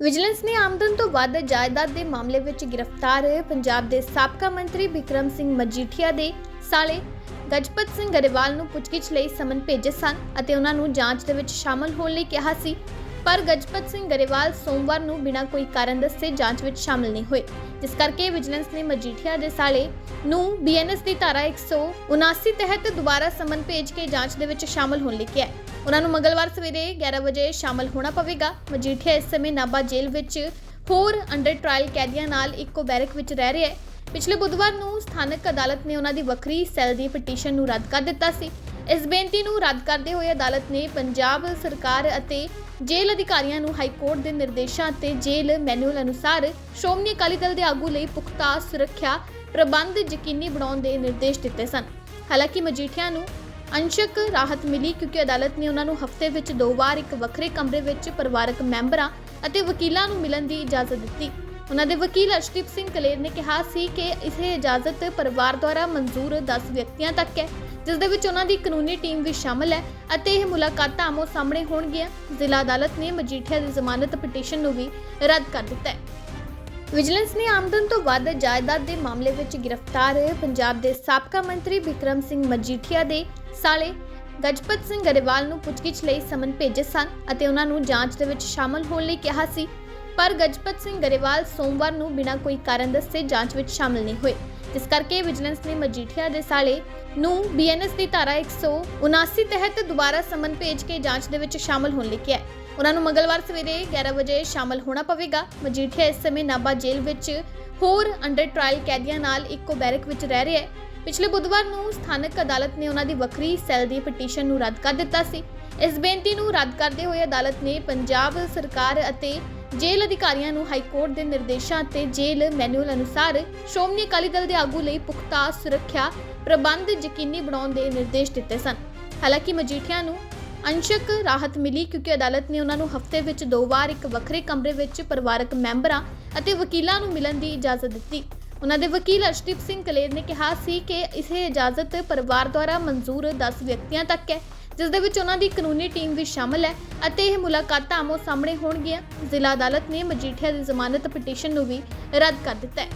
Vigilance ਨੇ ਆਮਦਨ ਤੋਂ ਵੱਧ ਜਾਇਦਾਦ ਦੇ ਮਾਮਲੇ ਵਿੱਚ ਗ੍ਰਿਫਤਾਰ ਪੰਜਾਬ ਦੇ ਸਾਬਕਾ ਮੰਤਰੀ ਵਿਕਰਮ ਸਿੰਘ ਮਜੀਠੀਆ ਦੇ ਸਾਲੇ ਗਜਪਤ ਸਿੰਘ ਗਰੇਵਾਲ ਨੂੰ ਪੁੱਛਗਿੱਛ ਲਈ ਸਮਨ ਭੇਜੇ ਸਨ ਅਤੇ ਉਹਨਾਂ ਨੂੰ ਜਾਂਚ ਦੇ ਵਿੱਚ ਸ਼ਾਮਲ ਹੋਣ ਲਈ ਕਿਹਾ ਸੀ। ਪਰ ਗਜਪਤ ਸਿੰਘ ਗਰੇਵਾਲ ਸੋਮਵਾਰ ਨੂੰ ਬਿਨਾਂ ਕੋਈ ਕਾਰਨ ਦੱਸੇ ਜਾਂਚ ਵਿੱਚ ਸ਼ਾਮਲ ਨਹੀਂ ਹੋਏ, ਜਿਸ ਕਰਕੇ ਵਿਜੀਲੈਂਸ ਨੇ ਮਜੀਠੀਆ ਦੇ ਸਾਲੇ ਨੂੰ ਬੀਐਨਐਸ ਦੀ ਧਾਰਾ 179 ਤਹਿਤ ਦੁਬਾਰਾ ਸਮਨ ਭੇਜ ਕੇ ਜਾਂਚ ਦੇ ਵਿੱਚ ਸ਼ਾਮਲ ਹੋਣ ਲਈ ਕਿਹਾ ਹੈ। ਉਹਨਾਂ ਨੂੰ ਮੰਗਲਵਾਰ ਸਵੇਰੇ 11 ਵਜੇ ਸ਼ਾਮਲ ਹੋਣਾ ਪਵੇਗਾ। ਮਜੀਠੀਆ ਇਸ ਸਮੇਂ ਨਾਭਾ ਜੇਲ੍ਹ ਵਿੱਚ ਹੋਰ ਅੰਡਰ ਟ੍ਰਾਇਲ ਕੈਦੀਆਂ ਨਾਲ ਇੱਕੋ ਬੈਰਕ ਵਿੱਚ ਰਹਿ ਰਿਹਾ ਹੈ। ਪਿਛਲੇ ਬੁੱਧਵਾਰ ਨੂੰ ਸਥਾਨਕ ਅਦਾਲਤ ਨੇ ਉਹਨਾਂ ਦੀ ਵੱਖਰੀ ਸੈੱਲ ਦੀ ਪਟੀਸ਼ਨ ਨੂੰ ਰੱਦ ਕਰ ਦਿੱਤਾ ਸੀ। ਇਸ ਬੇਨਤੀ ਨੂੰ ਰੱਦ ਕਰਦੇ ਹੋਏ ਅਦਾਲਤ ਨੇ ਪੰਜਾਬ ਸਰਕਾਰ ਅਤੇ ਜੇਲ੍ਹ ਅਧਿਕਾਰੀਆਂ ਨੂੰ ਹਾਈ ਕੋਰਟ ਦੇ ਨਿਰਦੇਸ਼ਾਂ ਅਤੇ ਜੇਲ੍ਹ ਮੈਨੂਅਲ ਅਨੁਸਾਰ ਸ਼੍ਰੋਮਣੀ ਅਕਾਲੀ ਦਲ ਦੇ ਆਗੂ ਲਈ ਪੁਖਤਾ ਸੁਰੱਖਿਆ ਪ੍ਰਬੰਧ ਯਕੀਨੀ ਬਣਾਉਣ ਦੇ ਨਿਰਦੇਸ਼ ਦਿੱਤੇ ਸਨ। ਹਾਲਾਂਕਿ ਮਜੀਠੀਆ ਨੂੰ ਅੰਸ਼ਕ ਰਾਹਤ ਮਿਲੀ ਕਿਉਂਕਿ ਅਦਾਲਤ ਨੇ ਉਹਨਾਂ ਨੂੰ ਹਫ਼ਤੇ ਵਿੱਚ ਦੋ ਵਾਰ ਇੱਕ ਵੱਖਰੇ ਕਮਰੇ ਵਿੱਚ ਪਰਿਵਾਰਕ ਮੈਂਬਰਾਂ ਅਤੇ ਵਕੀਲਾਂ ਨੂੰ ਮਿਲਣ ਦੀ ਇਜਾਜ਼ਤ ਦਿੱਤੀ। ਉਹਨਾਂ ਦੇ ਵਕੀਲ ਅਰਸ਼ਦੀਪ ਸਿੰਘ ਕਲੇਰ ਨੇ ਕਿਹਾ ਸੀ ਕਿ ਇਸ ਇਜਾਜ਼ਤ ਪਰਿਵਾਰ ਦੁਆਰਾ ਮਨਜ਼ੂਰ 10 ਵਿਅਕਤੀਆਂ ਤੱਕ ਹੈ, ਜਿਸ ਦੇ ਵਿੱਚ ਉਹਨਾਂ ਦੀ ਕਾਨੂੰਨੀ ਟੀਮ ਵੀ ਸ਼ਾਮਲ ਹੈ ਅਤੇ ਇਹ ਮੁਲਾਕਾਤਾਂ ਆਮੋ ਸਾਹਮਣੇ ਹੋਣਗੀਆਂ। ਜ਼ਿਲ੍ਹਾ ਅਦਾਲਤ ਨੇ ਮਜੀਠੀਆ ਦੀ ਜ਼ਮਾਨਤ ਪਟੀਸ਼ਨ ਨੂੰ ਵੀ ਰੱਦ ਕਰ ਦਿੱਤਾ ਹੈ। ਵਿਜੀਲੈਂਸ ਨੇ ਆਮਦਨ ਤੋਂ ਵੱਧ ਜਾਇਦਾਦ ਦੇ ਮਾਮਲੇ ਵਿੱਚ ਗ੍ਰਿਫਤਾਰ ਪੰਜਾਬ ਦੇ ਸਾਬਕਾ ਮੰਤਰੀ ਵਿਕਰਮ ਸਿੰਘ ਮਜੀਠੀਆ ਦੇ ਸਾਲੇ ਗਜਪਤ ਸਿੰਘ ਗਰੇਵਾਲ ਨੂੰ ਪੁੱਛਗਿੱਛ ਲਈ ਸਮਨ ਭੇਜੇ ਸਨ ਅਤੇ ਉਹਨਾਂ ਨੂੰ ਜਾਂਚ ਦੇ ਵਿੱਚ ਸ਼ਾਮਲ ਹੋਣ ਲਈ ਕਿਹਾ ਸੀ। ਪਰ ਗਜਪਤ ਸਿੰਘ ਗਰੇਵਾਲ ਸੋਮਵਾਰ ਨੂੰ ਬਿਨਾਂ ਕੋਈ ਕਾਰਨ ਦੱਸੇ ਜਾਂਚ ਵਿੱਚ ਸ਼ਾਮਲ ਨਹੀਂ ਹੋਏ। ਜਿਸ ਕਰਕੇ ਵਿਜੀਲੈਂਸ ਨੇ ਮਜੀਠੀਆ ਦੇ ਸਾਲੇ ਨੂੰ ਬੀਐਨਐਸ ਦੀ ਧਾਰਾ 179 ਤਹਿਤ ਦੁਬਾਰਾ ਸਮਨ ਭੇਜ ਕੇ ਜਾਂਚ ਦੇ ਵਿੱਚ ਸ਼ਾਮਲ ਹੋਣ ਲਈ ਕਿਹਾ ਹੈ। ਉਹਨਾਂ ਨੂੰ ਮੰਗਲਵਾਰ ਸਵੇਰੇ 11 ਵਜੇ ਸ਼ਾਮਲ ਹੋਣਾ ਪਵੇਗਾ। ਮਜੀਠੀਆ ਇਸ ਸਮੇਂ ਨਾਭਾ ਜੇਲ੍ਹ ਵਿੱਚ ਹੋਰ ਅੰਡਰ ਟ੍ਰਾਇਲ ਕੈਦੀਆਂ ਨਾਲ ਇੱਕੋ ਬੈਰਕ ਵਿੱਚ ਰਹਿ ਰਿਹਾ ਹੈ। ਪਿਛਲੇ ਬੁੱਧਵਾਰ ਨੂੰ ਸਥਾਨਕ ਅਦਾਲਤ ਨੇ ਉਹਨਾਂ ਦੀ ਵੱਖਰੀ ਸੈੱਲ ਦੀ ਪਟੀਸ਼ਨ ਨੂੰ ਰੱਦ ਕਰ ਦਿੱਤਾ ਸੀ। ਇਸ ਬੇਨਤੀ ਨੂੰ ਰੱਦ ਕਰਦੇ ਹੋਏ ਅਦਾਲਤ ਨੇ ਪੰਜਾਬ ਸਰਕਾਰ ਅਤੇ ਜੇਲ੍ਹ ਅਧਿਕਾਰੀਆਂ ਨੂੰ ਹਾਈ ਕੋਰਟ ਦੇ ਨਿਰਦੇਸ਼ਾਂ ਅਤੇ ਜੇਲ੍ਹ ਮੈਨੂਅਲ ਅਨੁਸਾਰ ਸ਼੍ਰੋਮਣੀ ਅਕਾਲੀ ਦਲ ਦੇ ਆਗੂ ਲਈ ਪੁਖਤਾ ਸੁਰੱਖਿਆ ਪ੍ਰਬੰਧ ਯਕੀਨੀ ਬਣਾਉਣ ਦੇ ਨਿਰਦੇਸ਼ ਦਿੱਤੇ ਸਨ। ਹਾਲਾਂਕਿ ਮਜੀਠੀਆ ਨੂੰ ਅੰਸ਼ਕ ਰਾਹਤ ਮਿਲੀ ਕਿਉਂਕਿ ਅਦਾਲਤ ਨੇ ਉਹਨਾਂ ਨੂੰ ਹਫ਼ਤੇ ਵਿੱਚ ਦੋ ਵਾਰ ਇੱਕ ਵੱਖਰੇ ਕਮਰੇ ਵਿੱਚ ਪਰਿਵਾਰਕ ਮੈਂਬਰਾਂ ਅਤੇ ਵਕੀਲਾਂ ਨੂੰ ਮਿਲਣ ਦੀ ਇਜਾਜ਼ਤ ਦਿੱਤੀ। ਉਹਨਾਂ ਦੇ ਵਕੀਲ ਅਰਸ਼ਦੀਪ ਸਿੰਘ ਕਲੇਰ ਨੇ ਕਿਹਾ ਸੀ ਕਿ ਇਹ ਇਜਾਜ਼ਤ ਪਰਿਵਾਰ ਦੁਆਰਾ ਮਨਜ਼ੂਰ 10 ਵਿਅਕਤੀਆਂ ਤੱਕ ਹੈ। ਜਿਸ ਦੇ ਵਿੱਚ ਉਹਨਾਂ ਦੀ ਕਾਨੂੰਨੀ ਟੀਮ ਵੀ ਸ਼ਾਮਲ ਹੈ ਅਤੇ ਇਹ ਮੁਲਾਕਾਤਾਂ ਆਮੋ ਸਾਹਮਣੇ ਹੋਣਗੀਆਂ। ਜ਼ਿਲ੍ਹਾ ਅਦਾਲਤ ਨੇ ਮਜੀਠੀਆ ਦੀ ਜ਼ਮਾਨਤ ਪਟੀਸ਼ਨ ਨੂੰ ਵੀ ਰੱਦ ਕਰ ਦਿੱਤਾ ਹੈ।